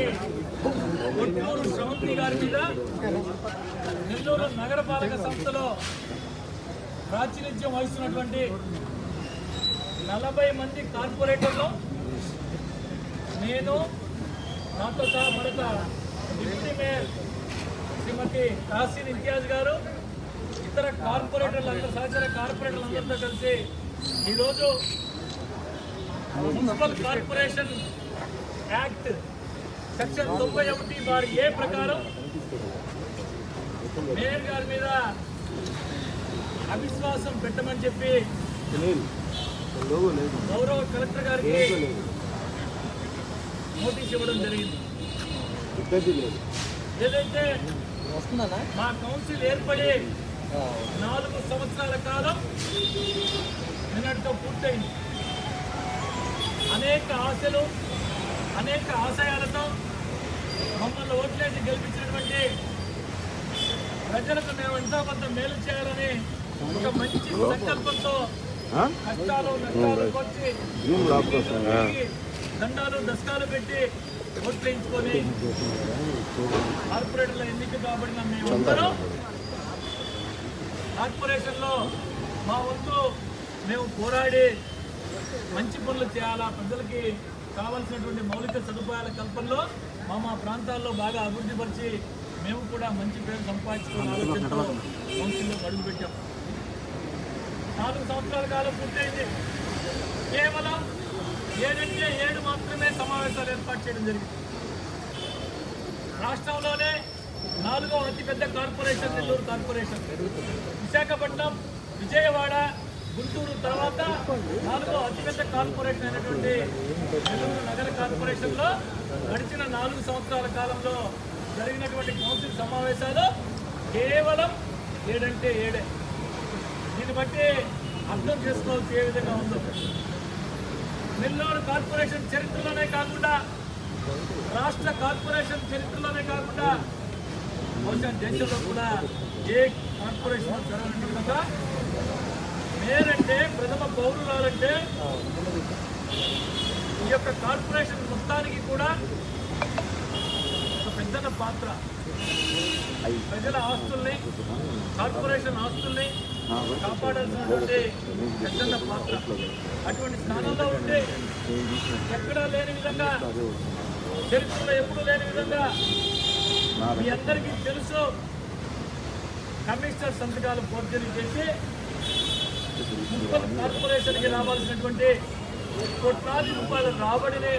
గుంటూరు ఒట్టూరు శ్రవంతి గారి మీద నెల్లూరు నగరపాలక సంస్థలో ప్రాతినిధ్యం వహిస్తున్నటువంటి నలభై మంది కార్పొరేటర్లు నేను నాతో సహా మరొక డిప్యూటీ మేయర్ శ్రీమతి కాసిన్ ఇంతియాజ్ గారు ఇతర కార్పొరేటర్లు అందరూ సహచర కార్పొరేటర్లు అందరితో కలిసి ఈరోజు మున్సిపల్ కార్పొరేషన్ యాక్ట్ సెక్షన్ తొంభై ఒకటి వారి ఏ ప్రకారం మేయర్ గారి మీద అవిశ్వాసం పెట్టమని చెప్పి గౌరవ కలెక్టర్ గారికి నోటీస్ ఇవ్వడం జరిగింది. ఏదైతే మా కౌన్సిల్ ఏర్పడి నాలుగు సంవత్సరాల కాలం నిన్నటితో పూర్తయింది. అనేక ఆశలు అనేక ఆశయాలతో మమ్మల్ని ఓట్లేసి గెలిపించినటువంటి ప్రజలకు మేము ఎంతో కొంత మేలు చేయాలని ఒక మంచి సంకల్పంతో కష్టాలు నష్టాలు వచ్చి దండాలు దశకాలు పెట్టి ఓట్లు వేయించుకొని కార్పొరేటర్ల ఎన్నిక కాబడిన మేమందరం కార్పొరేషన్లో మా వంతు మేము పోరాడి మంచి పనులు చేయాలా ప్రజలకి కావాల్సినటువంటి మౌలిక సదుపాయాల కల్పనలో మా మా ప్రాంతాల్లో బాగా అభివృద్ధి పరిచి మేము కూడా మంచి పేరు సంపాదించుకునే ఆలోచనతో కౌన్సిల్లో అడుగు పెట్టాం. నాలుగు సంవత్సరాల కాలం పూర్తయింది. కేవలం ఏడంటే ఏడు మాత్రమే సమావేశాలు ఏర్పాటు చేయడం జరిగింది. రాష్ట్రంలోనే నాలుగో అతిపెద్ద కార్పొరేషన్ నెల్లూరు కార్పొరేషన్. విశాఖపట్నం విజయవాడ గుంటూరు తర్వాత నాలుగో అతిపెద్ద కార్పొరేషన్ అయినటువంటి నెల్లూరు నగర కార్పొరేషన్లో గడిచిన నాలుగు సంవత్సరాల కాలంలో జరిగినటువంటి కౌన్సిల్ సమావేశాలు కేవలం ఏడంటే ఏడే. దీన్ని బట్టి అర్థం చేసుకోవాల్సి ఏ విధంగా ఉందో నెల్లూరు కార్పొరేషన్ చరిత్రలోనే కాకుండా రాష్ట్ర కార్పొరేషన్ చరిత్రలోనే కాకుండా బహుశా దేశంలో కూడా ఏ కార్పొరేషన్ జరగని విధంగా మేరంటే ప్రథమ పౌరులాలంటే ఈ యొక్క కార్పొరేషన్ మొత్తానికి కూడా ఒక పెద్దన పాత్ర. ప్రజల ఆస్తుల్ని కార్పొరేషన్ ఆస్తుల్ని కాపాడాల్సినటువంటి పెద్దన్న పాత్ర. అటువంటి స్థానంలో ఉంటే ఎక్కడా లేని విధంగా చరిత్రలో ఎప్పుడు లేని విధంగా మీ అందరికీ తెలుసు. కమిషనర్ సంతకాలు ఫోర్జరీ చేసి మున్సిపల్ కార్పొరేషన్కి రావాల్సినటువంటి కోట్లాది రూపాయల రాబడిని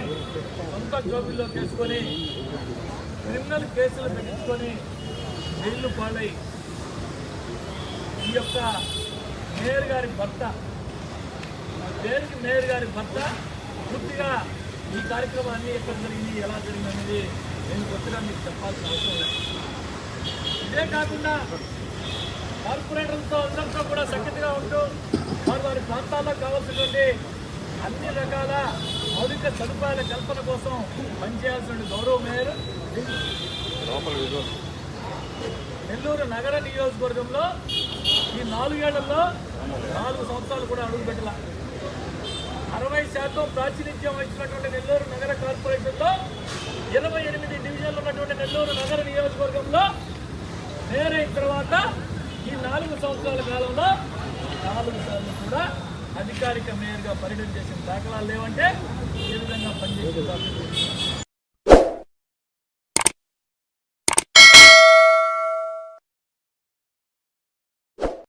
సొంత జోబుల్లో చేసుకొని క్రిమినల్ కేసులు పెట్టించుకొని జైలు పాలై ఈ యొక్క మేయర్ గారి భర్త పేరుకి మేయర్ గారి భర్త పూర్తిగా ఈ కార్యక్రమాన్ని ఎక్కడ జరిగింది ఎలా జరిగింది అనేది నేను కొత్తగా మీకు చెప్పాల్సిన అవసరం లేదు. ఇదే కాకుండా కార్పొరేటర్లతో అందరితో కూడా సఖ్యతగా ఉంటూ ప్రాంతాల్లో కావాల్సినటువంటి అన్ని రకాల మౌలిక సదుపాయాల కల్పన కోసం పనిచేయాల్సిన గౌరవ మేయర్ నెల్లూరు నగర నియోజకవర్గంలో ఈ నాలుగేళ్ళలో నాలుగు సంవత్సరాలు కూడా అడుగు పెట్టాల. అరవై శాతం ప్రాతినిధ్యం వహించినటువంటి నెల్లూరు నగర కార్పొరేషన్లో ఇరవై ఎనిమిది డివిజన్లు ఉన్నటువంటి నెల్లూరు నగర నియోజకవర్గంలో వేరైన తర్వాత ఈ నాలుగు సంవత్సరాల కాలంలో నాలుగు సార్లు కూడా అధికారిక మేయర్గా పర్యటన చేసిన దాఖలాలు లేవంటే ఏ విధంగా పనిచేసే